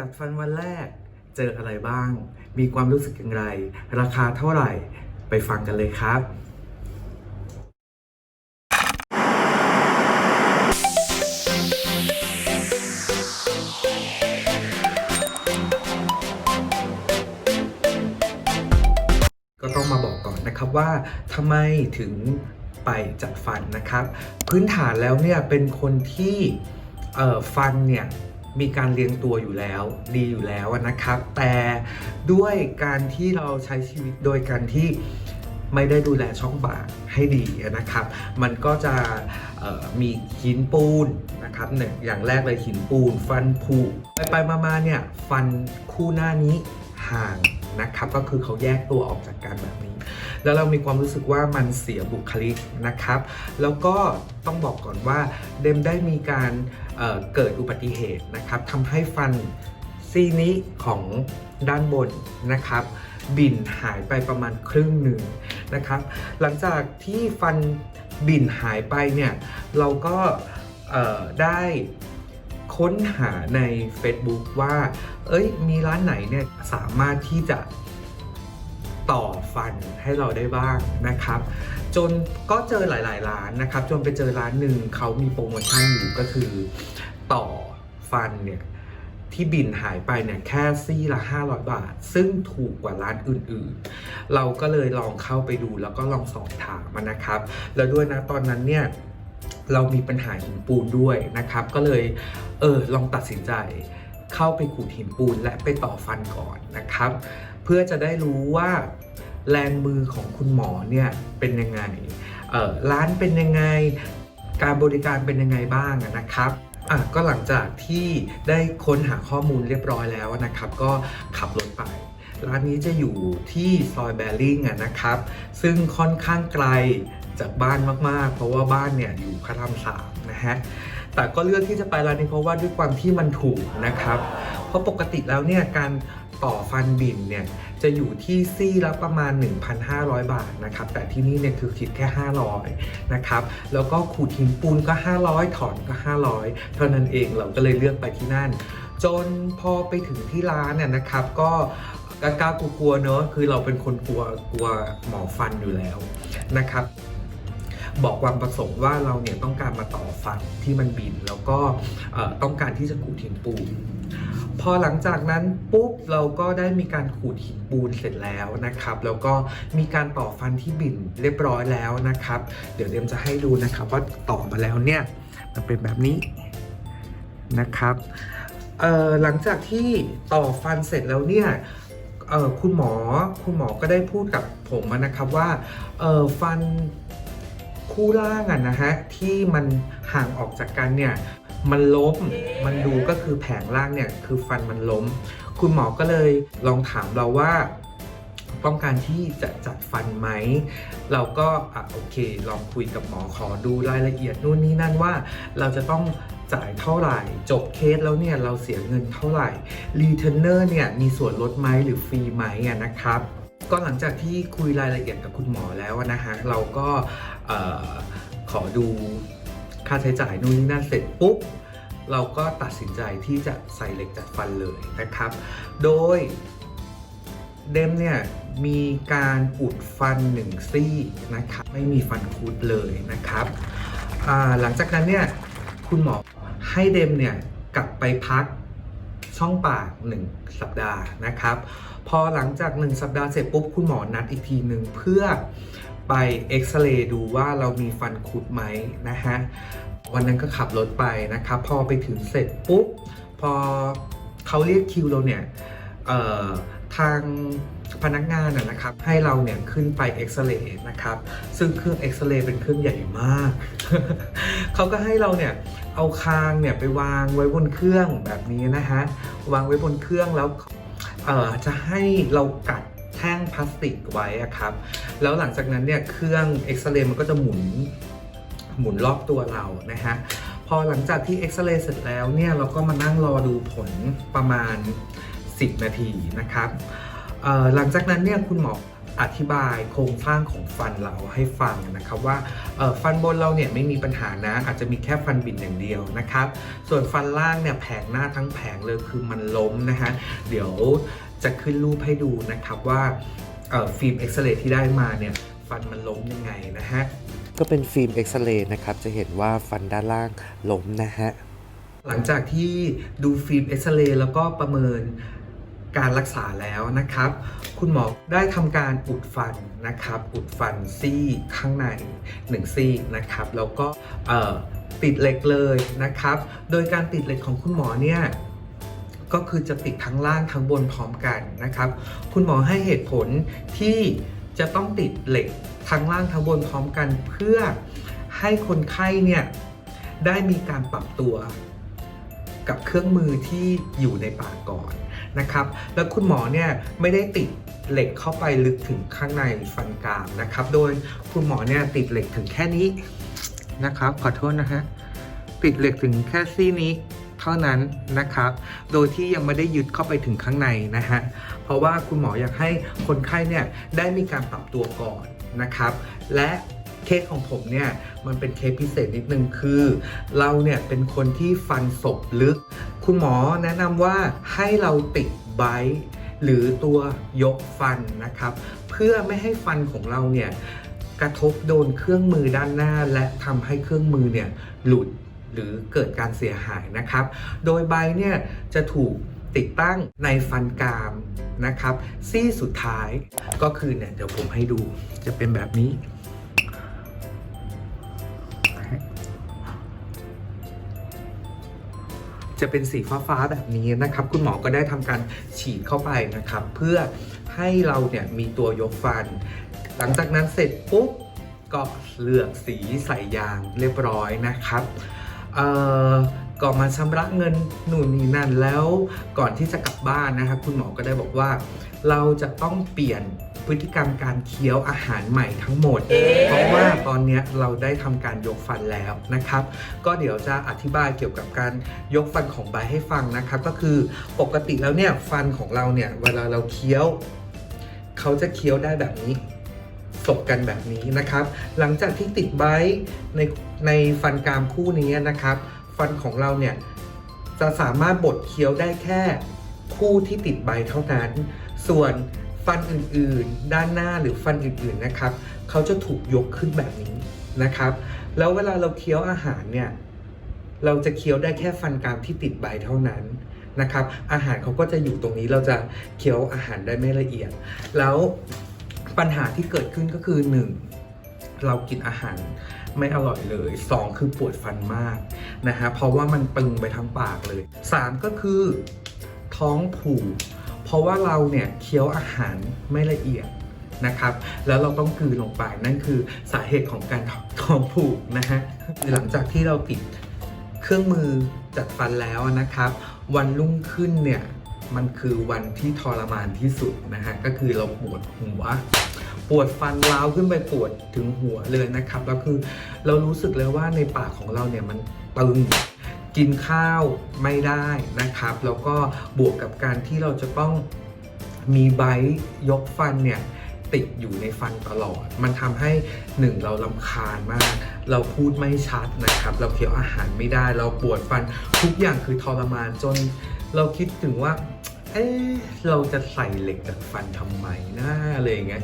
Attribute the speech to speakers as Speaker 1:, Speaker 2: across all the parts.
Speaker 1: จัดฟันวันแรก เจออะไรบ้าง มีความรู้สึกอย่างไร ราคาเท่าไหร่ ไปฟังกันเลยครับก็ต้องมาบอกก่อนนะครับว่าทำไมถึงไปจัดฟันนะครับ พื้นฐานแล้วเนี่ยเป็นคนที่เอ่อฟันเนี่ย มีการเรียงตัวอยู่แล้วดีอยู่แล้วนะครับ แต่ด้วยการที่เราใช้ชีวิตโดยการที่ไม่ได้ดูแลช่องปากให้ดีนะครับ มันก็จะมีหินปูนนะครับเนี่ยอย่างแรกเลยหินปูน ฟันผุไปไปๆมาๆเนี่ยฟันคู่หน้านี้ห่างนะครับก็คือเขาแยกตัวออกจากกันแบบนี้ แล้วเรามีความรู้สึกว่ามันเสียบุคลิกนะครับ แล้วก็ต้องบอกก่อนว่าเดมได้มีการเเกิดอุบัติเหตุนะครับทำให้ฟันซี่นี้ของด้านบนนะครับ บินหายไปประมาณครึ่งหนึ่งนะครับ หลังจากที่ฟันบินหายไปเนี่ยเราก็ได้ค้นหาใน Facebook ว่า เอ้ย มีร้านไหนเนี่ยสามารถที่จะต่อฟันให้เราได้บ้างนะครับ จนก็เจอหลาย ๆ ร้านนะครับ จนไปเจอร้านหนึ่งเขามีโปรโมชั่นอยู่ก็คือต่อฟันเนี่ยที่บินหายไปเนี่ยแค่ซี่ละ 500 บาท ซึ่งถูกกว่าร้านอื่นๆ เราก็เลยลองเข้าไปดูแล้วก็ลองสอบถามมานะครับ แล้วด้วยนะตอนนั้นเนี่ยเรามีปัญหาหินปูนด้วยนะครับ ก็เลยเออลองตัดสินใจเข้าไปขูดหินปูนและไปต่อฟันก่อนนะครับ เพื่อจะได้รู้ว่า แรงมือของคุณหมอเนี่ยเป็นยังไงร้านเป็นยังไง การบริการเป็นยังไงบ้างนะครับอะก็หลังจากที่ได้ค้นหาข้อมูลเรียบร้อยแล้วนะครับ ก็ขับรถไป ร้านนี้จะอยู่ที่ซอยแบริ่งนะครับ ซึ่งค่อนข้างไกลจากบ้านมากๆ เพราะว่าบ้านเนี่ยอยู่พระรามสามนะฮะ แต่ก็เลือกที่จะไปร้านนี้เพราะว่าด้วยความที่มันถูกนะครับ เพราะปกติแล้วเนี่ยการ ต่อฟันบินเนี่ยจะอยู่ที่ซี่ละประมาณ 1,500 บาทนะครับแต่ที่นี่เนี่ยคือคิดแค่ 500นะครับแล้วก็ขูดหินปูนก็ 500 ถอนก็ 500 เท่านั้นเองเราก็เลยเลือกไปที่นั่น จนพอไปถึงที่ร้านเนี่ยนะครับก็กล้ากลัวๆเนอะคือเราเป็นคนกลัวกลัวหมอฟันอยู่แล้วนะครับบอกความประสงค์ว่าเราเนี่ยต้องการมาต่อฟันที่มันบิน แล้วก็ต้องการที่จะขูดหินปูน พอหลังจากนั้นปุ๊บเราก็ได้มีการขูดหินปูนเสร็จแล้วนะครับ แล้วก็มีการต่อฟันที่บิ่นเรียบร้อยแล้วนะครับ เดี๋ยวเดมจะให้ดูนะครับว่าต่อมาแล้วเนี่ยมันเป็นแบบนี้นะครับหลังจากที่ต่อฟันเสร็จแล้วเนี่ยคุณหมอคุณหมอก็ได้พูดกับผมนะครับว่าฟันคู่ล่างอะนะฮะที่มันห่างออกจากกันเนี่ย มันล้ม มันดูก็คือแผงล่างเนี่ยคือฟันมันล้ม คุณหมอก็เลยลองถามเราว่าต้องการที่จะจัดฟันไหม เราก็อะโอเค ลองคุยกับหมอขอดูรายละเอียดนู่นนี่นั่นว่า เราจะต้องจ่ายเท่าไหร่ จบเคสแล้วเนี่ยเราเสียเงินเท่าไหร่รีเทนเนอร์เนี่ยมีส่วนลดไหมหรือฟรีไหมอะนะครับ ก็หลังจากที่คุยรายละเอียดกับคุณหมอแล้วนะฮะเราก็ขอดู ค่าใช้จ่ายนู่นนี่นั่นเสร็จปุ๊บ เราก็ตัดสินใจที่จะใส่เหล็กจัดฟันเลยนะครับ โดยเดมเนี่ยมีการอุดฟันหนึ่งซี่นะครับไม่มีฟันคุดเลยนะครับหลังจากนั้นเนี่ยคุณหมอให้เดมเนี่ยกลับไปพักช่องปาก 1 สัปดาห์นะครับ พอหลังจาก 1 สัปดาห์เสร็จปุ๊บคุณหมอนัดอีกทีหนึ่งเพื่อ ไปเอ็กซเรย์ดูว่าเรามีฟันคุดไหมนะฮะวันนั้นก็ขับรถไปนะครับพอไปถึงเสร็จปุ๊บพอเขาเรียกคิวเราเนี่ยทางพนักงานนะนะครับให้เราเนี่ยขึ้นไปเอ็กซเรย์นะครับซึ่งเครื่องเอ็กซเรย์เป็นเครื่องใหญ่มาก เขาก็ให้เราเนี่ยเอาคางเนี่ยไปวางไว้บนเครื่องแบบนี้นะฮะวางไว้บนเครื่องแล้วจะให้เรากัด แท่งพลาสติกไว้ครับ แล้วหลังจากนั้นเนี่ยเครื่องเอ็กซเรย์มันก็จะหมุนหมุนรอบตัวเรานะฮะพอหลังจากที่เอ็กซเรย์เสร็จแล้วเนี่ยเราก็มานั่งรอดูผลประมาณ 10 นาทีนะครับหลังจากนั้นเนี่ยคุณหมอ อธิบายโครงสร้างของฟันเราให้ฟังนะครับว่าเอ่อฟันบนเราเนี่ยไม่มีปัญหานะ อาจจะมีแค่ฟันบินอย่างเดียวนะครับ ส่วนฟันล่างเนี่ยแผงหน้าทั้งแผงเลยคือมันล้มนะฮะเดี๋ยวจะขึ้นรูปให้ดูนะครับว่าเอ่อฟิล์มเอ็กซเรย์ที่ได้มาเนี่ยฟันมันล้มยังไงนะฮะ
Speaker 2: ก็เป็นฟิล์มเอ็กซเรย์นะครับจะเห็นว่าฟันด้านล่างล้มนะฮะ
Speaker 1: หลังจากที่ดูฟิล์มเอ็กซเรย์แล้วก็ประเมินการรักษาแล้วนะครับ คุณหมอได้ทำการอุดฟันนะครับ อุดฟันซี่ข้างใน1ซี่นะครับ แล้วก็ติดเหล็กเลยนะครับ โดยการติดเหล็กของคุณหมอเนี่ยก็คือจะติดทั้งล่างทั้งบนพร้อมกันนะครับ คุณหมอให้เหตุผลที่จะต้องติดเหล็กทั้งล่างทั้งบนพร้อมกัน เพื่อให้คนไข้เนี่ยได้มีการปรับตัว กับเครื่องมือที่อยู่ในปากก่อนนะครับ แล้วคุณหมอเนี่ยไม่ได้ติดเหล็กเข้าไปลึกถึงข้างในฟันกรามนะครับ โดยคุณหมอเนี่ยติดเหล็กถึงแค่นี้นะครับ ขอโทษนะฮะติดเหล็กถึงแค่ซี่นี้เท่านั้นนะครับ โดยที่ยังไม่ได้ยึดเข้าไปถึงข้างในนะฮะ เพราะว่าคุณหมออยากให้คนไข้เนี่ยได้มีการปรับตัวก่อนนะครับ และ เคสของผมเนี่ยมันเป็นเคสพิเศษนิดนึงคือ เราเนี่ยเป็นคนที่ฟันศพลึก คุณหมอแนะนำว่าให้เราติดไบต์หรือตัวยกฟันนะครับ เพื่อไม่ให้ฟันของเราเนี่ยกระทบโดนเครื่องมือด้านหน้า และทำให้เครื่องมือเนี่ยหลุดหรือเกิดการเสียหายนะครับ โดยไบต์เนี่ยจะถูกติดตั้งในฟันกรามนะครับ ซี่สุดท้ายก็คือเนี่ยเดี๋ยวผมให้ดูจะเป็นแบบนี้ จะเป็นสีฟ้าๆแบบนี้นะครับ คุณหมอก็ได้ทำการฉีดเข้าไปนะครับ เพื่อให้เราเนี่ยมีตัวยกฟัน หลังจากนั้นเสร็จปุ๊บก็เลือกสีใส่ยางเรียบร้อยนะครับเอ่อก่อนมาชำระเงินหนุนนี่นั่นแล้วก่อนที่จะกลับบ้านนะครับ คุณหมอก็ได้บอกว่า เราจะต้องเปลี่ยน พฤติกรรมการเคี้ยวอาหารใหม่ทั้งหมด เพราะว่าตอนนี้เราได้ทำการยกฟันแล้วนะครับ ก็เดี๋ยวจะอธิบายเกี่ยวกับการยกฟันของใบให้ฟังนะครับ ก็คือปกติแล้วเนี่ยฟันของเราเนี่ยเวลาเราเคี้ยว เขาจะเคี้ยวได้แบบนี้สบกันแบบนี้นะครับ หลังจากที่ติดไบในในฟันกรามคู่นี้นะครับ ฟันของเราเนี่ยจะสามารถบดเคี้ยวได้แค่คู่ที่ติดใบเท่านั้น ส่วน ฟันอื่นๆ ด้านหน้าหรือฟันอื่นๆนะครับเขาจะถูกยกขึ้นแบบนี้นะครับ แล้วเวลาเราเคี้ยวอาหารเนี่ยเราจะเคี้ยวได้แค่ฟันกรามที่ติดใบเท่านั้นนะครับ อาหารเขาก็จะอยู่ตรงนี้เราจะเคี้ยวอาหารได้ไม่ละเอียด แล้วปัญหาที่เกิดขึ้นก็คือ 1. เรากินอาหารไม่อร่อยเลย 2. คือปวดฟันมากนะฮะเพราะว่ามันตึงไปทั้งปากเลย 3. ก็คือท้องผูก เพราะว่าเราเนี่ยเคี้ยวอาหารไม่ละเอียดนะครับ แล้วเราต้องกืนลงไปนั่นคือสาเหตุของการท้องผูกนะฮะหลังจากที่เราติดเครื่องมือจัดฟันแล้วนะครับ วันรุ่งขึ้นเนี่ยมันคือวันที่ทรมานที่สุดนะฮะก็คือเราปวดหัว ปวดฟันร้าวขึ้นไปปวดถึงหัวเลยนะครับแล้วคือเรารู้สึกเลยว่าในปากของเราเนี่ยมันตึง กินข้าวไม่ได้นะครับ แล้วก็บวกกับการที่เราจะต้องมีไบยกฟันเนี่ยติดอยู่ในฟันตลอด มันทำให้หนึ่งเราลำคาญมาก เราพูดไม่ชัดนะครับ เราเคี้ยวอาหารไม่ได้ เราปวดฟันทุกอย่างคือทรมานจน เราคิดถึงว่า เอ๊ะเราจะใส่เหล็กดัดฟันทำไมนะอะไรอย่างเงี้ย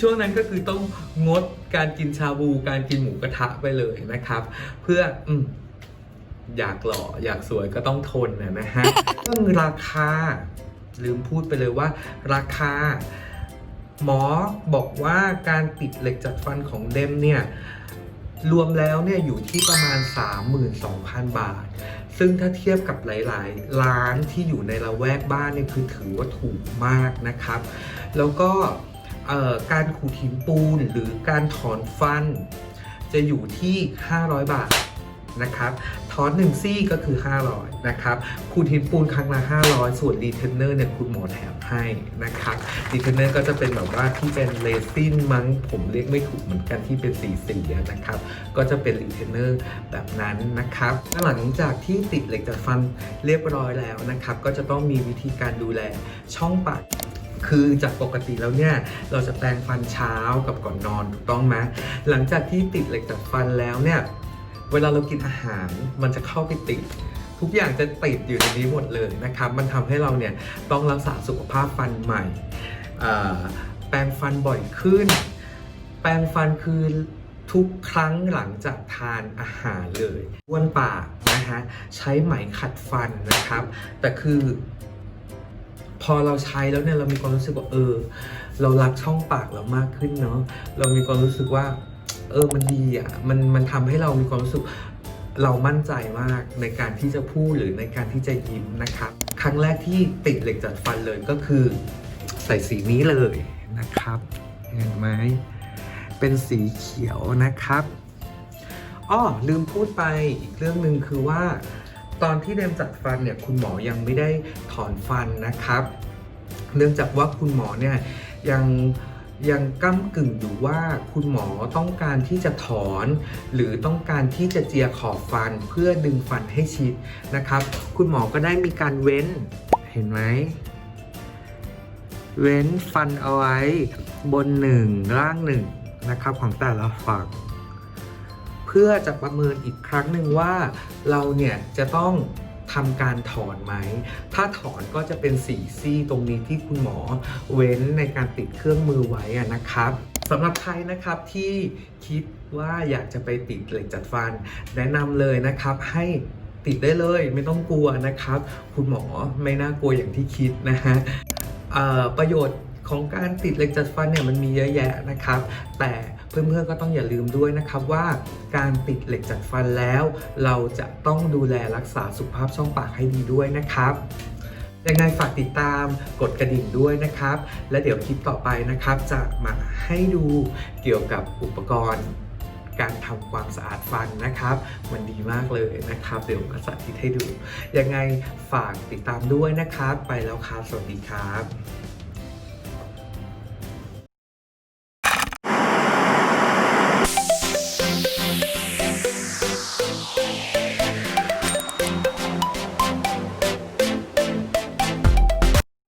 Speaker 1: ช่วงนั้นก็คือต้องงดการกินชาบูการกินหมูกระทะไปเลยนะครับ เพื่ออืมอยากหล่ออยากสวยก็ต้องทนนะนะฮะเรื่องราคา ลืมพูดไปเลยว่า ราคา หมอบอกว่าการปิดเหล็กจัดฟันของเดมเนี่ย รวมแล้วเนี่ยอยู่ที่ประมาณ 32,000 บาท ซึ่งถ้าเทียบกับหลาย ๆ ร้านที่อยู่ในละแวกบ้านเนี่ยคือถือว่าถูกมากนะครับ แล้วก็การขูดหินปูนหรือการถอนฟัน จะอยู่ที่ 500 บาทนะครับ ถอนหนึ่งซี่ก็คือ 500 นะครับขูดหินปูนครั้งละ 500 ส่วนรีเทนเนอร์เนี่ยคุณหมอแถมให้นะครับรีเทนเนอร์ก็จะเป็นแบบว่าที่เป็นเลซินมั้งผมเรียกไม่ถูกเหมือนกันที่เป็นสีสีนะครับ ก็จะเป็นรีเทนเนอร์แบบนั้นนะครับหลังจากที่ติดเหล็กจัดฟันเรียบร้อยแล้วนะครับ ก็จะต้องมีวิธีการดูแลช่องปากคือจากปกติแล้วเนี่ย เราจะแปรงฟันเช้ากับก่อนนอนถูกต้องไหมหลังจากที่ติดเหล็กจัดฟันแล้วเนี่ย เวลาเรากินอาหารมันจะเข้าไปติด ทุกอย่างจะติดอยู่ในนี้หมดเลยนะครับ มันทำให้เราเนี่ยต้องรักษาสุขภาพฟันใหม่ แปรงฟันบ่อยขึ้น แปรงฟันคือทุกครั้งหลังจากทานอาหารเลยบ้วนปากนะฮะใช้ไหมขัดฟันนะครับ แต่คือพอเราใช้แล้วเนี่ยเรามีความรู้สึกว่าเออ เรารักช่องปากเรามากขึ้นเนาะเรามีความรู้สึกว่า เออมันดีอะมันมันทำให้เรามีความรู้สึกเรามั่นใจมากในการที่จะพูดหรือในการที่จะยิ้มนะครับ ครั้งแรกที่ติดเหล็กจัดฟันเลยก็คือ ใส่สีนี้เลยนะครับเห็นไหมเป็นสีเขียวนะครับอ้อลืมพูดไปอีกเรื่องหนึ่งคือว่า ตอนที่เดมจัดฟันเนี่ยคุณหมอยังไม่ได้ถอนฟันนะครับ เนื่องจากว่าคุณหมอเนี่ยยัง ยังก้ากึ่งอยู่ว่าคุณหมอต้องการที่จะถอน หรือต้องการที่จะเจียขอบฟันเพื่อดึงฟันให้ชิดนะครับ คุณหมอก็ได้มีการเว้นเห็นไหมเว้นฟันเอาไว้บนหนึ่งล่างหนึ่งนะครับของแต่ละฝั่งเพื่อจะประเมินอีกครั้งหนึ่งว่าเราเนี่ยจะต้อง ทำการถอนไหม ถ้าถอนก็จะเป็นสีซี่ตรงนี้ที่คุณหมอเว้นในการติดเครื่องมือไว้นะครับสำหรับใครนะครับที่คิดว่าอยากจะไปติดเหล็กจัดฟัน แนะนำเลยนะครับให้ติดได้เลยไม่ต้องกลัวนะครับ คุณหมอไม่น่ากลัวอย่างที่คิดนะฮะประโยชน์ ของการติดเหล็กจัดฟันเนี่ยมันมีเยอะแยะนะครับ แต่เพื่อนๆก็ต้องอย่าลืมด้วยนะครับว่าการติดเหล็กจัดฟันแล้ว เราจะต้องดูแลรักษาสุขภาพช่องปากให้ดีด้วยนะครับยังไงฝากติดตามกดกระดิ่งด้วยนะครับ และเดี๋ยวคลิปต่อไปนะครับ จะมาให้ดูเกี่ยวกับอุปกรณ์ การทำความสะอาดฟันนะครับ มันดีมากเลยนะครับ เดี๋ยวมาสาธิตให้ดู ยังไงฝากติดตามด้วยนะครับ ไปแล้วครับ สวัสดีครับ